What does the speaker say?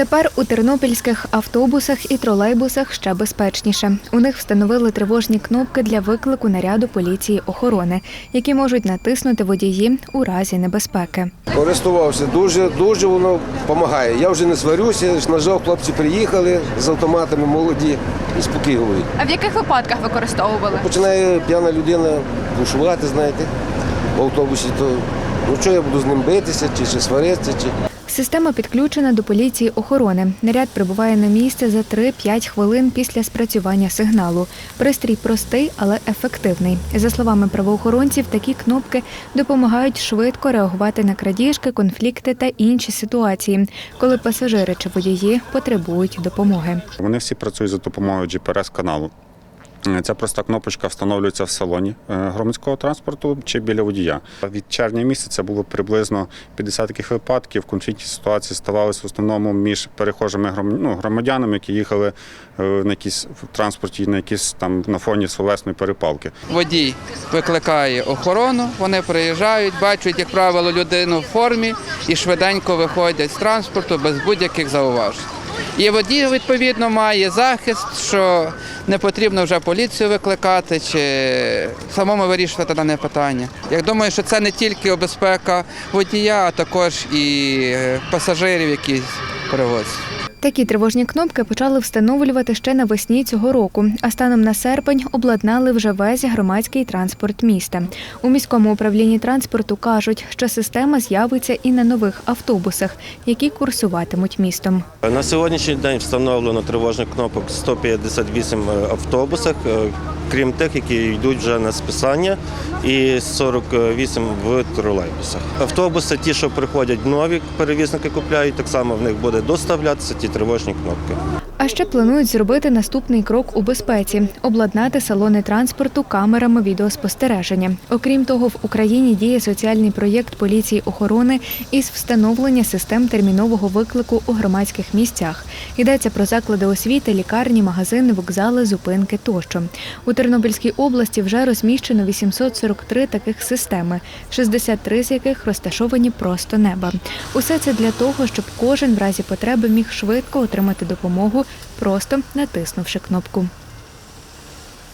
Тепер у тернопільських автобусах і тролейбусах ще безпечніше. У них встановили тривожні кнопки для виклику наряду поліції охорони, які можуть натиснути водії у разі небезпеки. Користувався дуже, дуже воно допомагає. Я вже не сварюся, нажав, хлопці приїхали з автоматами молоді і спокійно. А в яких випадках використовували? Починає п'яна людина бушувати, знаєте, в автобусі, то ну що я буду з ним битися, чи, чи сваритися, чи. Система підключена до поліції охорони. Наряд прибуває на місце за 3-5 хвилин після спрацювання сигналу. Пристрій простий, але ефективний. За словами правоохоронців, такі кнопки допомагають швидко реагувати на крадіжки, конфлікти та інші ситуації, коли пасажири чи водії потребують допомоги. Вони всі працюють за допомогою GPS-каналу. Е, Ця проста кнопочка встановлюється в салоні е, громадського транспорту чи біля водія. Від червня місяця було приблизно 50 таких випадків. Конфліктні ситуації ставалися в основному між перехожими ну, громадянами, які їхали е, на якісь в транспорті, на якісь там на фоні словесної перепалки. Водій викликає охорону, вони приїжджають, бачать, як правило, людину в формі і швиденько виходять з транспорту без будь-яких зауважень. І водій, відповідно, має захист, що не потрібно вже поліцію викликати чи самому вирішувати дане питання. Я думаю, що це не тільки безпека водія, а також і пасажирів, які перевозять. Такі тривожні кнопки почали встановлювати ще навесні цього року, а станом на серпень обладнали вже весь громадський транспорт міста. У міському управлінні транспорту кажуть, що система з'явиться і на нових автобусах, які курсуватимуть містом. На сьогоднішній день встановлено тривожних кнопок в 158 автобусах, е, крім тих, які йдуть вже на списання, і 48 в тролейбусах. Автобуси, ті, що приходять нові, перевізники купляють, так само в них буде доставлятися ті тривожні кнопки. А ще планують зробити наступний крок у безпеці обладнати салони транспорту камерами відеоспостереження. Окрім того, в Україні діє соціальний проєкт поліції охорони із встановлення систем термінового виклику у громадських місцях. Йдеться про заклади освіти, лікарні, магазини, вокзали, зупинки тощо. У Тернопільській області вже розміщено 843 таких системи, 63 з яких розташовані просто неба. Усе це для того, щоб кожен в разі потреби міг швидко отримати допомогу, просто натиснувши кнопку.